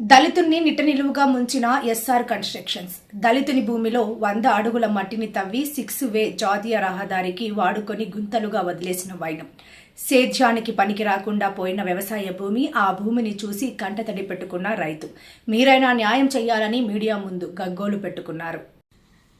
దళితుణ్ణి నిట్ట నిలువుగా ముంచిన SR constructions. దళితుని భూమిలో వంద అడుగుల మట్టిని తవ్వి సిక్స్ వే జాతీయ రహదారికి వాడుకొని గుంతలుగా వదిలేసిన వైనం. సేద్యానికి పనికి రాకుండా పోయిన వ్యవసాయ భూమి ఆ భూమిని చూసి కంటతడి పెట్టుకున్న రైతు. మీరైనా న్యాయం చేయాలని మీడియా ముందు గగ్గోలు పెట్టుకున్నారు.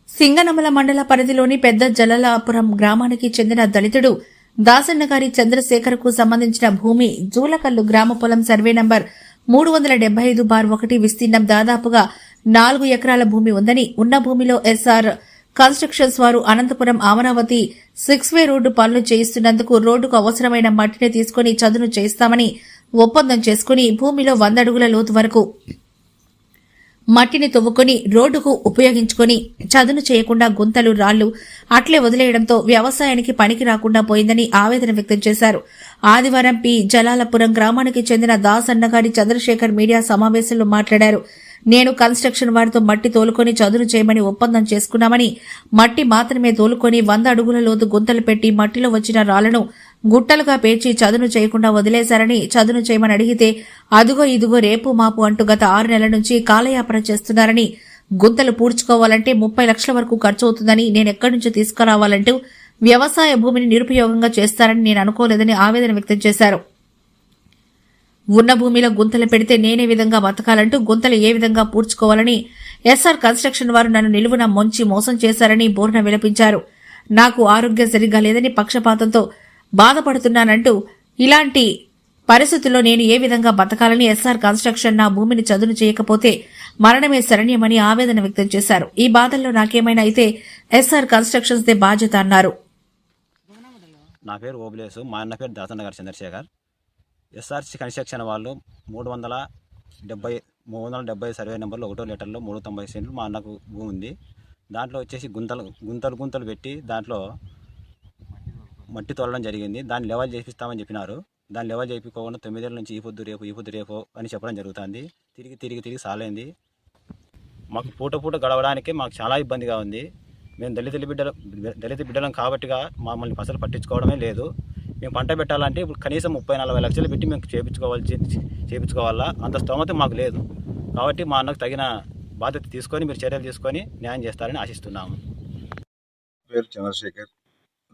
సింగనమల మండల పరిధిలోని పెద్ద జలలాపురం గ్రామానికి చెందిన దళితుడు దాసన్నగారి చంద్రశేఖర్కు సంబంధించిన భూమి జూలకల్లు గ్రామ పొలం సర్వే నంబర్ మూడు వందల డెబ్బై ఐదు బార్ ఒకటి విస్తీర్ణం దాదాపుగా నాలుగు ఎకరాల భూమి ఉందని ఉన్న భూమిలో ఎస్ఆర్ కన్స్ట్రక్షన్స్ వారు Anantapuram Amaravati six way road పనులు చేయిస్తున్నందుకు రోడ్డుకు అవసరమైన మట్టిని తీసుకుని చదును చేస్తామని ఒప్పందం చేసుకుని భూమిలో వంద అడుగుల లోతు వరకు మట్టిని తవ్వుకొని రోడ్డుకు ఉపయోగించుకొని చదును చేయకుండా గుంతలు రాళ్ళు అట్లే వదిలేయడంతో వ్యవసాయానికి పనికి రాకుండా పోయిందని ఆవేదన వ్యక్తం చేశారు. ఆదివారం పి. జలాలపురం గ్రామానికి చెందిన దాస్ అన్నగారి చంద్రశేఖర్ మీడియా సమావేశంలో మాట్లాడారు. నేను కన్స్ట్రక్షన్ వారితో మట్టి తోలుకొని చదును చేయమని ఒప్పందం చేసుకున్నామని మట్టి మాత్రమే తోలుకొని వంద అడుగుల లోతు గుంతలు పెట్టి మట్టిలో వచ్చిన రాళ్ళను గుట్టలుగా పేర్చి చదును చేయకుండా వదిలేశారని చదును చేయమని అడిగితే అదుగో ఇదిగో రేపు మాపు అంటూ గత ఆరు నెలల నుంచి కాలయాపన చేస్తున్నారని గుంతలు పూడ్చుకోవాలంటే ముప్పై లక్షల వరకు ఖర్చు అవుతుందని నేను ఎక్కడి నుంచి తీసుకురావాలంటూ వ్యవసాయ భూమిని నిరుపయోగంగా చేస్తారని నేను అనుకోలేదని ఆవేదన వ్యక్తం చేశారు. ఉన్న భూమిలో గుంతలు పెడితే నేనే విధంగా బతకాలంటూ గుంతలు ఏ విధంగా పూడ్చుకోవాలని ఎస్ఆర్ కన్స్ట్రక్షన్ వారు నన్ను నిలువున మొంచి మోసం చేశారని బోర్న విలపించారు. నాకు ఆరోగ్యం సరిగ్గా లేదని పక్షపాతంతో బాధపడుతున్నానంటూ ఇలాంటి పరిస్థితుల్లో నేను ఏ విధంగా బతకాలని ఎస్ఆర్ కన్స్ట్రక్షన్ నా భూమిని చదును చేయకపోతే మరణమే శరణ్యమని ఆవేదన వ్యక్తం చేశారు. ఈ బాధల్లో నాకేమైనా అయితే ఎస్ఆర్ కన్స్ట్రక్షన్స్ దే బాధ్యత అన్నారు. నా పేరు ఓబులేసు. మా అన్న పేరు దాసన్న గారు చంద్రశేఖర్. ఎస్ఆర్సి కన్స్ట్రక్షన్ వాళ్ళు మూడు వందల డెబ్బై మూడు వందల డెబ్బై సర్వే నెంబర్లో ఒకటో లీటర్లో మూడు తొంభై సెంట్లు మా అన్నకు భూమి ఉంది. దాంట్లో వచ్చేసి గుంతలు గుంతలు గుంతలు పెట్టి దాంట్లో మట్టి తోలడం జరిగింది. దాన్ని లెవెల్ చేపిస్తామని చెప్పినారు. దాన్ని లెవెల్ చేయించుకోకుండా తొమ్మిదేళ్ళ నుంచి ఈ పొద్దు రేపు ఈ పొద్దు రేపు అని చెప్పడం జరుగుతుంది. తిరిగి తిరిగి తిరిగి సాలైంది. మాకు పూట పూట గడవడానికి మాకు చాలా ఇబ్బందిగా ఉంది. మేము దళిత బిడ్డలు దళిత బిడ్డలం కాబట్టిగా మమ్మల్ని అసలు పట్టించుకోవడమే లేదు. మేము పంట పెట్టాలంటే ఇప్పుడు కనీసం ముప్పై నలభై లక్షలు పెట్టి మేము చేపించుకోవాలి చేపించుకోవాలా? అంత స్తోమత మాకు లేదు. కాబట్టి మా అన్నకు తగిన బాధ్యత తీసుకొని మీరు చర్యలు తీసుకొని న్యాయం చేస్తారని ఆశిస్తున్నాము. పేరు చంద్రశేఖర్.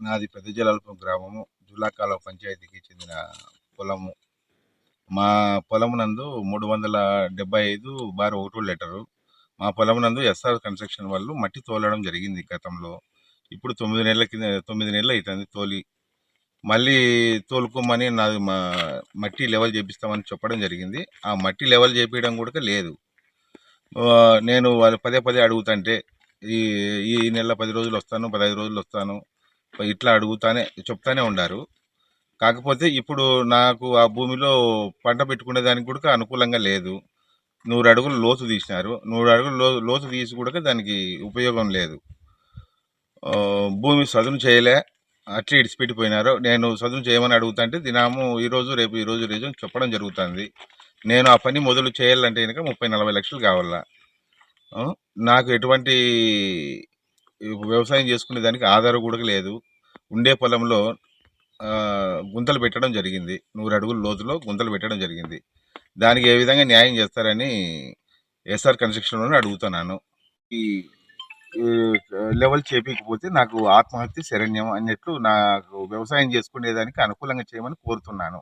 నాది పెద్ద జలాలపురం గ్రామము జులాకాల పంచాయతీకి చెందిన పొలము. మా పొలము నందు మూడు వందల డెబ్బై ఐదు బార్ ఒకటో లెటరు. మా పొలం నందు ఎస్ఆర్ కన్స్ట్రక్షన్ వాళ్ళు మట్టి తోలడం జరిగింది గతంలో. ఇప్పుడు తొమ్మిది నెలల కింద తొమ్మిది నెలలు అవుతుంది తోలి. మళ్ళీ తోలుకోమని నాది మా మట్టి లెవెల్ చేపిస్తామని చెప్పడం జరిగింది. ఆ మట్టి లెవెల్ చేపించడం కూడా లేదు. నేను వాళ్ళు పదే పదే అడుగుతుంటే ఈ ఈ నెల పది రోజులు వస్తాను పదహైదు రోజులు వస్తాను ఇట్లా అడుగుతానే చెప్తానే ఉండారు. కాకపోతే ఇప్పుడు నాకు ఆ భూమిలో పంట పెట్టుకునే దానికి కూడా అనుకూలంగా లేదు. నూరు అడుగులు లోతు తీసినారు. నూరు అడుగులు లో లోతు తీసి కూడా దానికి ఉపయోగం లేదు. భూమి సదును చేయలే. అట్లా ఇడిచిపెట్టిపోయినారు. నేను సదును చేయమని అడుగుతుంటే దినాము ఈరోజు రేపు ఈరోజు రేపు చెప్పడం జరుగుతుంది. నేను ఆ పని మొదలు చేయాలంటే కనుక ముప్పై నలభై లక్షలు కావాలా? నాకు ఎటువంటి వ్యవసాయం చేసుకునే దానికి ఆధారం కూడా లేదు. ఉండే పొలంలో గుంతలు పెట్టడం జరిగింది. నూరు అడుగుల లోతులో గుంతలు పెట్టడం జరిగింది. దానికి ఏ విధంగా న్యాయం చేస్తారని ఎస్ఆర్ కన్స్ట్రక్షన్లోనే అడుగుతున్నాను. ఈ ఈ లెవెల్ చేపించకపోతే నాకు ఆత్మహత్య శరణ్యం అన్నట్లు నాకు వ్యవసాయం చేసుకునేదానికి అనుకూలంగా చేయమని కోరుతున్నాను.